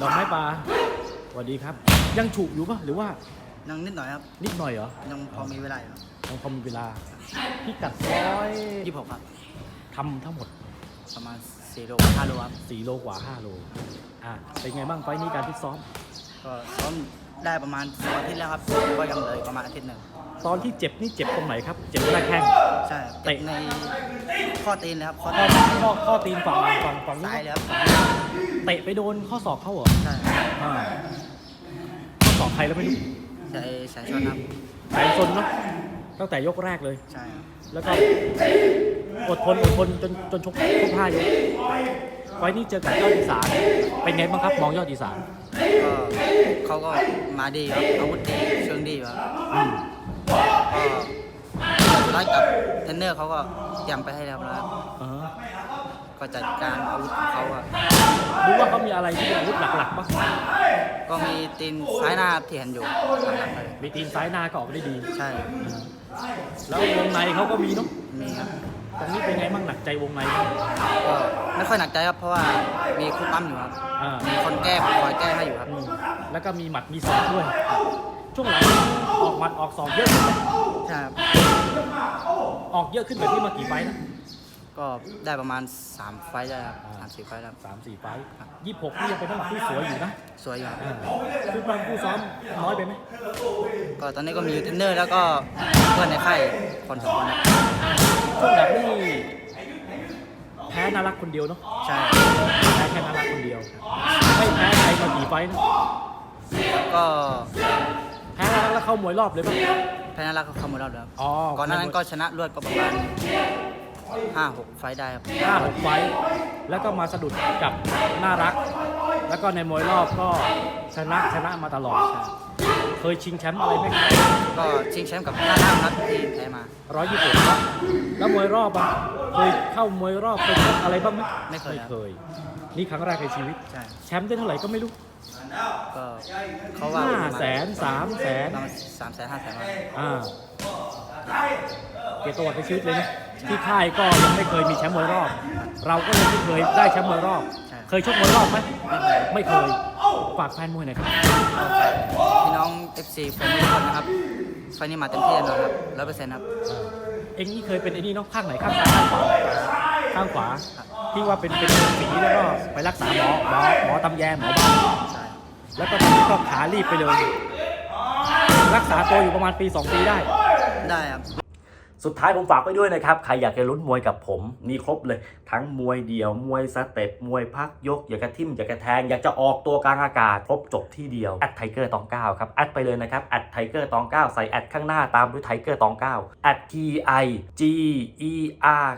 ดอกไม้ปลาสวัสดีครับ ยังฉุกอยู่ปะหรือว่ายังนิดหน่อยครับ นิดหน่อยเหรอยังพอมีเวลาอยู่ครับยังพอมีเวลาพิกัดร้อยยี่สิบหกครับ ทำทั้งหมดประมาณสี่โลห้าโลครับ4โลกว่า5โลอะเป็นไงบ้างไฟล์นี้การฟิตซ้อม ก็ซ้อมได้ประมาณสองอาทิตย์แล้วครับก็ยังเหลืออีกประมาณอาทิตย์หนึ่งตอนที่เจ็บนี่เจ็บตรงไหนครับ เจ็บหน้าแข้ง ใช่ครับเตะในข้อตีนเลยครับข้อข้อตีนข้อข้อตีนฝั่งฝั่งฝั่งนี้ซ้ายเลยครับเตะไปโดนข้อศอกเขาเหรอใช่ครับอ่าข้อศอกใครแล้วไม่รู้ใช่สายชนครับแสนซนเนาะตั้งแต่ยกแรกเลย ใช่ครับแล้วก็อดทนอดทนจนจนชกครบห้ายกไฟล์นี้เจอกับยอดอีสานเป็นไงบ้างครับมองยอดอีสานก็เขาก็มาดีครับอาวุธดีเชิงดีครับอืมก็ สุดท้ายกับเทรนเนอร์เขาก็เตรียมไปให้แล้วนะครับอ่าฮะก็จัดการอาวุธของเขาอะรู้ว่าเขามีอะไรที่เป็นอาวุธหลักๆปะก็มีตีนซ้ายหน้าที่เห็นอยู่หลังๆเลยมีตีนซ้ายหน้าก็ออกได้ดี ใช่ แล้ววงในเขาก็มีเนาะมีครับ ตรงนี้เป็นไงบ้างหนักใจวงในบ้างก็ไม่ค่อยหนักใจครับ เพราะว่ามีครูปั้มอยู่ครับ อ่ามีคนแก้คอยแก้ให้อยู่ครับ อืมแล้วก็มีหมัดมีศอกด้วย ช่วงหลังออกหมัดออกศอกเยอะขึ้นไหมใช่ครับ ออกเยอะขึ้นแบบนี้มากี่ไฟล์แล้วก็ได้ประมาณ 3 ไฟล์ได้ครับสามสี่ไฟล์แล้ว สามสี่ไฟล์ยี่สิบหกนี่ยังเป็นทั้งคู่สวยอยู่นะสวยอยู่ครับอ่าคู่ปั้มคู่ซ้อมน้อยไปไหมก็ตอนนี้ก็มีอยู่เทรนเนอร์แล้วก็เพื่อนในค่ายคนสองคนครับช่วงหลังนี่แพ้น่ารักคนเดียวเนาะใช่แพ้แค่น่ารักคนเดียวไม่แพ้ใครมากี่ไฟล์นะก็แพ้น่ารักแล้วเข้ามวยรอบเลยป่ะแพ้นารักก็เข้ามาแล้วครับอ๋อก่อนหน้านั้นก็ชนะรวดก็ประมาณห้าหกไฟล์ได้ครับ ห้าหกไฟล์แล้วก็มาสะดุดกับน่ารัก แล้วก็ในมวยรอบก็ชนะชนะมาตลอด เคยชิงแชมป์อะไรไหมก็ชิงแชมป์กับหน้าห้างครับที่แพ้มา ร้อยยี่สิบแล้วมวยรอบอะเคยเข้ามวยรอบเคยชกอะไรบ้างไหมไม่เคยไม่ครับ เคย นี่ครั้งแรกในชีวิต ใช่แชมป์ได้เท่าไหร่ก็ไม่รู้ก็เขาว่าห้าแสนสามแสนประมาณสามแสนห้าแสนอ่าเกยรตประวัติในชีวิตเลยนะที่ค่ายก็ยังไม่เคยมีแชมป์มวยรอบ เราก็ยังไม่เคยได้แชมป์มวยรอบ เคยชกมวยรอบไหมไม่เคยไม่เคยฝากแฟนมวยหน่อยครับพี่น้อง FC แฟนทุกคนนะครับไฟล์นี้มาเต็มที่แน่นอนครับร้อยเปอร์เซ็นต์ครับ เอ็งนี่เคยเป็นไอ้นี่เนาะข้างไหนข้างซ้ายข้างขวาข้างขวา ที่ว่าเป็นเป็นสีแล้วก็ไปรักษาหมอหมอหมอตำแยหมอบ้านใช่แล้วก็ตอนนี้ก็ขารีบไปเลย รักษาตัวอยู่ประมาณปี 2 ปีได้ ได้ครับ สุดท้ายผมฝากไว้ด้วยนะครับ ใครอยากจะลุ้นมวยกับผม มีครบเลย ทั้งมวยเดี่ยว มวยสเต็ป มวยพักยก อยากจะทิ่ม อยากจะแทง อยากจะออกตัวกลางอากาศ ครบจบที่เดียวแอดไทเกอร์ตองเก้าครับ แอดไปเลยนะครับแอดไทเกอร์ตองเก้าใส่แอดข้างหน้าตามด้วยไทเกอร์ตองเก้าแอด T I G E R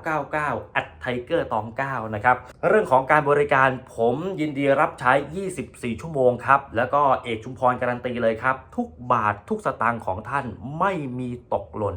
999แอดไทเกอร์ตองเก้านะครับ เรื่องของการบริการผมยินดีรับใช้ 24 ชั่วโมงครับ แล้วก็เอกชุมพรการันตีเลยครับ ทุกบาททุกสตางค์ของท่านไม่มีตกหล่น